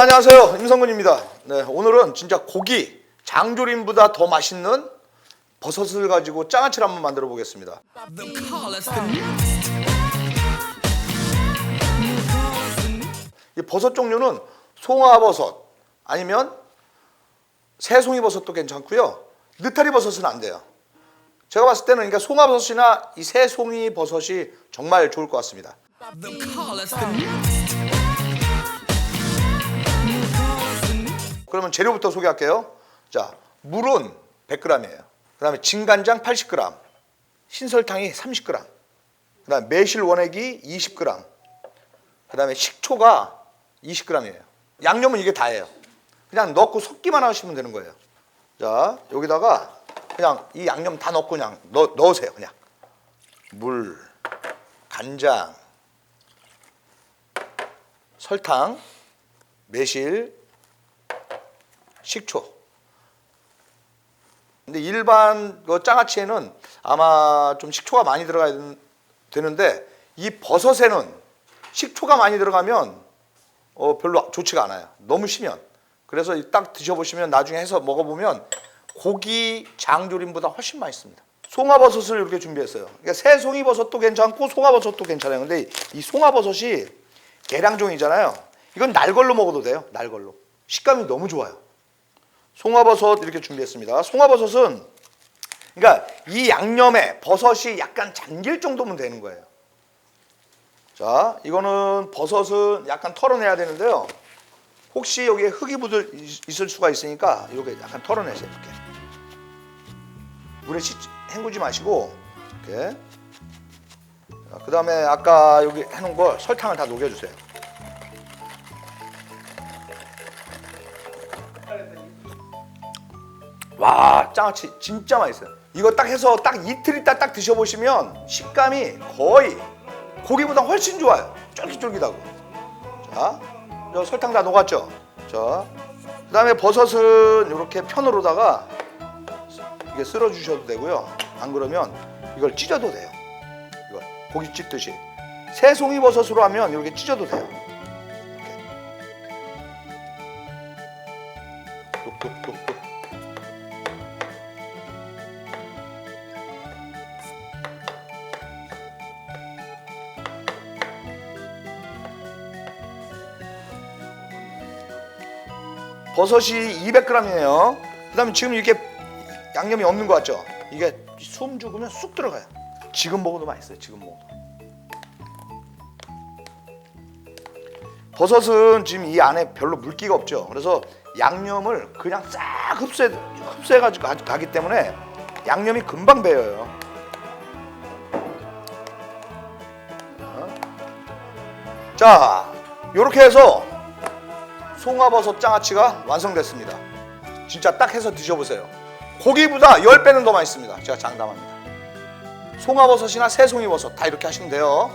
안녕하세요. 임성근입니다. 네, 오늘은 진짜 고기 장조림보다 더 맛있는 버섯을 가지고 장아찌를 한번 만들어 보겠습니다. 이 버섯 종류는 송화버섯 아니면 새송이 버섯도 괜찮고요. 느타리 버섯은 안 돼요. 제가 봤을 때는 그러니까 송화버섯이나 이 새송이 버섯이 정말 좋을 것 같습니다. 그러면 재료부터 소개할게요. 자, 물은 100g이에요. 그 다음에 진간장 80g, 신설탕이 30g, 그 다음에 매실 원액이 20g, 그 다음에 식초가 20g이에요. 양념은 이게 다예요. 그냥 넣고 섞기만 하시면 되는 거예요. 자, 여기다가 그냥 이 양념 다 넣고 그냥 넣, 넣으세요. 그냥 물, 간장, 설탕, 매실, 식초. 근데 일반 그 장아찌에는 아마 좀 식초가 많이 들어가야 되는- 되는데 이 버섯에는 식초가 많이 들어가면 어 별로 좋지가 않아요. 너무 시면. 그래서 이딱 드셔보시면 나중에 해서 먹어보면 고기 장조림보다 훨씬 맛있습니다. 송화버섯을 이렇게 준비했어요. 그러니까 새 송이 버섯도 괜찮고 송화버섯도 괜찮아요. 근데 이 송화버섯이 계량종이잖아요. 이건 날 걸로 먹어도 돼요. 날 걸로. 식감이 너무 좋아요. 송화버섯 이렇게 준비했습니다. 송화버섯은 그러니까 이 양념에 버섯이 약간 잠길 정도면 되는 거예요. 자, 이거는 버섯은 약간 털어내야 되는데요. 혹시 여기에 흙이 묻을 있을 수가 있으니까 이렇게 약간 털어내세요. 이렇게 물에 씻, 헹구지 마시고 이렇게. 그 다음에 아까 여기 해놓은 걸 설탕을 다 녹여주세요. 와 장아찌 진짜 맛있어요. 이거 딱 해서 딱 이틀 있다 딱 드셔보시면 식감이 거의 고기보다 훨씬 좋아요. 쫄깃쫄깃하고. 자, 저 설탕 다 녹았죠. 자, 그 다음에 버섯은 이렇게 편으로다가 이게 쓸어 주셔도 되고요. 안 그러면 이걸 찢어도 돼요. 이걸 고기 찢듯이 새송이 버섯으로 하면 이렇게 찢어도 돼요. 이렇게 뚝뚝뚝뚝. 버섯이 200g이에요. 그 다음에 지금 이렇게 양념이 없는 것 같죠? 이게 숨 죽으면 쑥 들어가요. 지금 먹어도 맛있어요. 지금 먹어도. 버섯은 지금 이 안에 별로 물기가 없죠. 그래서 양념을 그냥 싹 흡수해 흡수해가지고 가- 가기 때문에 양념이 금방 배어요. 어? 자, 이렇게 해서 송화버섯 장아찌가 완성됐습니다. 진짜 딱 해서 드셔보세요. 고기보다 10배는 더 맛있습니다. 제가 장담합니다. 송화버섯이나 새송이버섯 다 이렇게 하시면 돼요.